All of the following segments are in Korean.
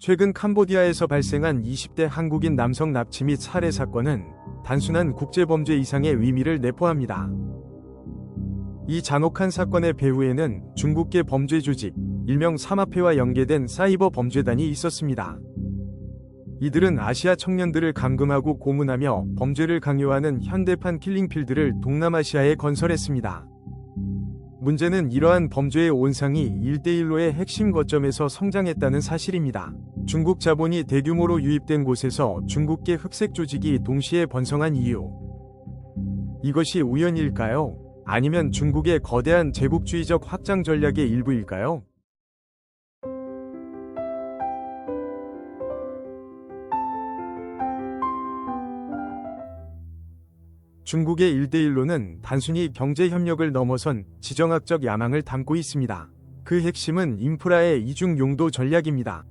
최근 캄보디아에서 발생한 20대 한국인 남성 납치 및 살해 사건은 단순한 국제범죄 이상의 의미를 내포합니다. 이 잔혹한 사건의 배후에는 중국계 범죄 조직, 일명 사마페와 연계된 사이버 범죄단이 있었습니다. 이들은 아시아 청년들을 감금하고 고문하며 범죄를 강요하는 현대판 킬링필드를 동남아시아에 건설했습니다. 문제는 이러한 범죄의 온상이 1대1로의 핵심 거점에서 성장했다는 사실입니다. 중국 자본이 대규모로 유입된 곳에서 중국계 흑색 조직이 동시에 번성한 이유. 이것이 우연일까요? 아니면 중국의 거대한 제국주의적 확장 전략의 일부일까요? 중국의 1대1로는 단순히 경제 협력을 넘어선 지정학적 야망을 담고 있습니다. 그 핵심은 인프라의 이중 용도 전략입니다.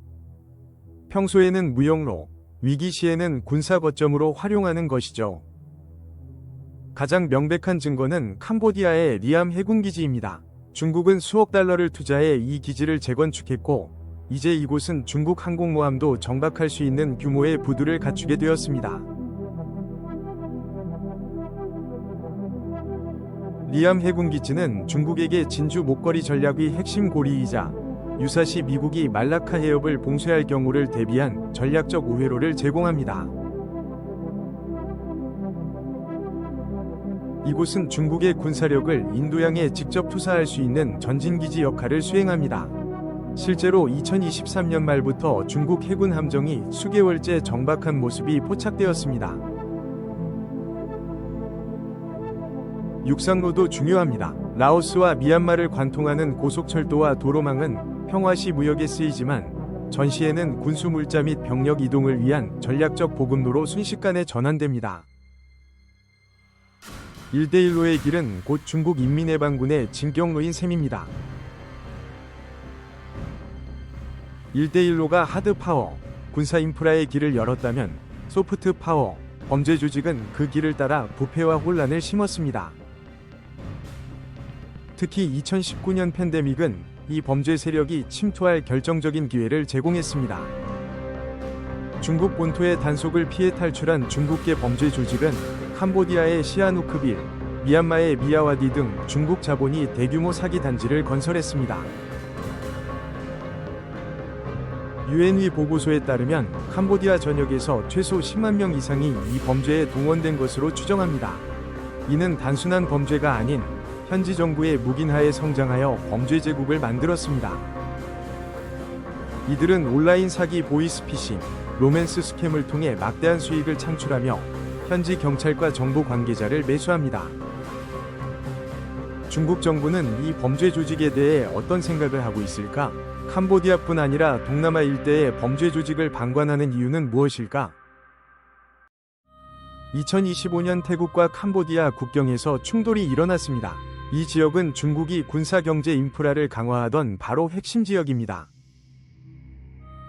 평소에는 무역로, 위기 시에는 군사 거점으로 활용하는 것이죠. 가장 명백한 증거는 캄보디아의 리암 해군기지입니다. 중국은 수억 달러를 투자해 이 기지를 재건축했고, 이제 이곳은 중국 항공모함도 정박할 수 있는 규모의 부두를 갖추게 되었습니다. 리암 해군기지는 중국에게 진주 목걸이 전략의 핵심 고리이자 유사시 미국이 말라카 해협을 봉쇄할 경우를 대비한 전략적 우회로를 제공합니다. 이곳은 중국의 군사력을 인도양에 직접 투사할 수 있는 전진기지 역할을 수행합니다. 실제로 2023년 말부터 중국 해군 함정이 수개월째 정박한 모습이 포착되었습니다. 육상로도 중요합니다. 라오스와 미얀마를 관통하는 고속철도와 도로망은 평화시 무역에 쓰이지만 전시에는 군수 물자 및 병력 이동을 위한 전략적 보급로로 순식간에 전환됩니다. 1대1로의 길은 곧 중국 인민해방군의 진격로인 셈입니다. 1대1로가 하드 파워, 군사 인프라의 길을 열었다면 소프트 파워, 범죄 조직은 그 길을 따라 부패와 혼란을 심었습니다. 특히 2019년 팬데믹은 이 범죄 세력이 침투할 결정적인 기회를 제공했습니다. 중국 본토의 단속을 피해 탈출한 중국계 범죄 조직은 캄보디아의 시아누크빌, 미얀마의 미야와디 등 중국 자본이 대규모 사기 단지를 건설했습니다. 유엔위 보고서에 따르면 캄보디아 전역에서 최소 10만 명 이상이 이 범죄에 동원된 것으로 추정합니다. 이는 단순한 범죄가 아닌 현지 정부의 묵인하에 성장하여 범죄 제국을 만들었습니다. 이들은 온라인 사기 보이스피싱, 로맨스 스캠을 통해 막대한 수익을 창출하며 현지 경찰과 정보 관계자를 매수합니다. 중국 정부는 이 범죄 조직에 대해 어떤 생각을 하고 있을까? 캄보디아뿐 아니라 동남아 일대의 범죄 조직을 방관하는 이유는 무엇일까? 2025년 태국과 캄보디아 국경에서 충돌이 일어났습니다. 이 지역은 중국이 군사 경제 인프라를 강화하던 바로 핵심 지역입니다.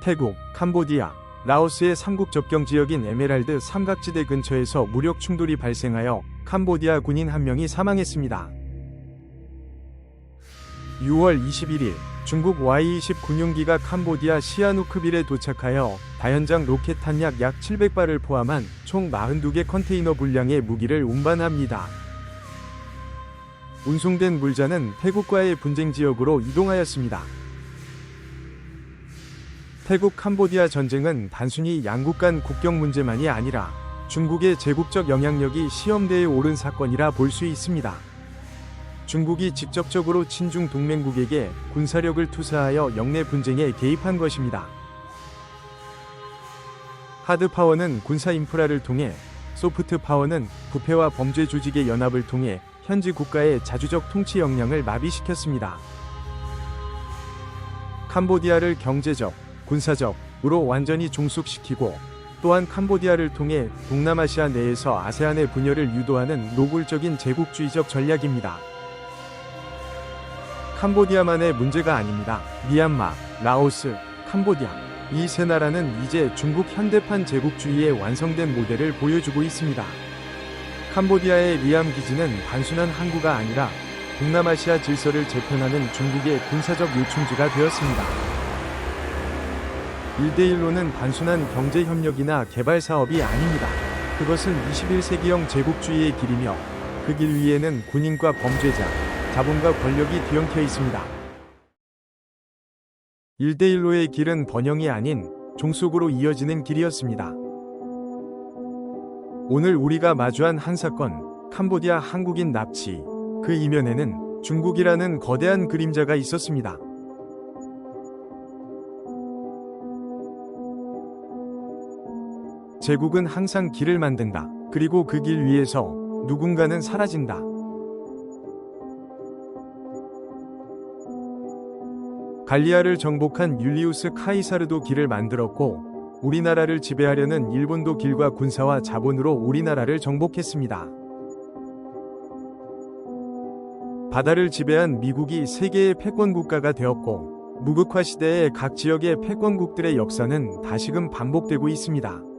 태국, 캄보디아, 라오스의 삼국 접경 지역인 에메랄드 삼각지대 근처에서 무력 충돌이 발생하여 캄보디아 군인 한 명이 사망했습니다. 6월 21일 중국 Y-20 군용기가 캄보디아 시아누크빌에 도착하여 다연장 로켓 탄약 약 700발을 포함한 총 42개 컨테이너 분량의 무기를 운반합니다. 운송된 물자는 태국과의 분쟁 지역으로 이동하였습니다. 태국 캄보디아 전쟁은 단순히 양국 간 국경 문제만이 아니라 중국의 제국적 영향력이 시험대에 오른 사건이라 볼 수 있습니다. 중국이 직접적으로 친중 동맹국에게 군사력을 투사하여 영내 분쟁에 개입한 것입니다. 하드 파워는 군사 인프라를 통해, 소프트 파워는 부패와 범죄 조직의 연합을 통해 현지 국가의 자주적 통치 역량을 마비시켰습니다. 캄보디아를 경제적, 군사적으로 완전히 종속시키고 또한 캄보디아를 통해 동남아시아 내에서 아세안의 분열을 유도하는 노골적인 제국주의적 전략입니다. 캄보디아만의 문제가 아닙니다. 미얀마, 라오스, 캄보디아 이 세 나라는 이제 중국 현대판 제국주의의 완성된 모델을 보여주고 있습니다. 캄보디아의 리암 기지는 단순한 항구가 아니라 동남아시아 질서를 재편하는 중국의 군사적 요충지가 되었습니다. 1대1로는 단순한 경제 협력이나 개발 사업이 아닙니다. 그것은 21세기형 제국주의의 길이며 그 길 위에는 군인과 범죄자, 자본과 권력이 뒤엉켜 있습니다. 1대1로의 길은 번영이 아닌 종속으로 이어지는 길이었습니다. 오늘 우리가 마주한 한 사건, 캄보디아 한국인 납치, 그 이면에는 중국이라는 거대한 그림자가 있었습니다. 제국은 항상 길을 만든다. 그리고 그 길 위에서 누군가는 사라진다. 갈리아를 정복한 율리우스 카이사르도 길을 만들었고 우리나라를 지배하려는 일본도 길과 군사와 자본으로 우리나라를 정복했습니다. 바다를 지배한 미국이 세계의 패권 국가가 되었고 무극화 시대의 각 지역의 패권국들의 역사는 다시금 반복되고 있습니다.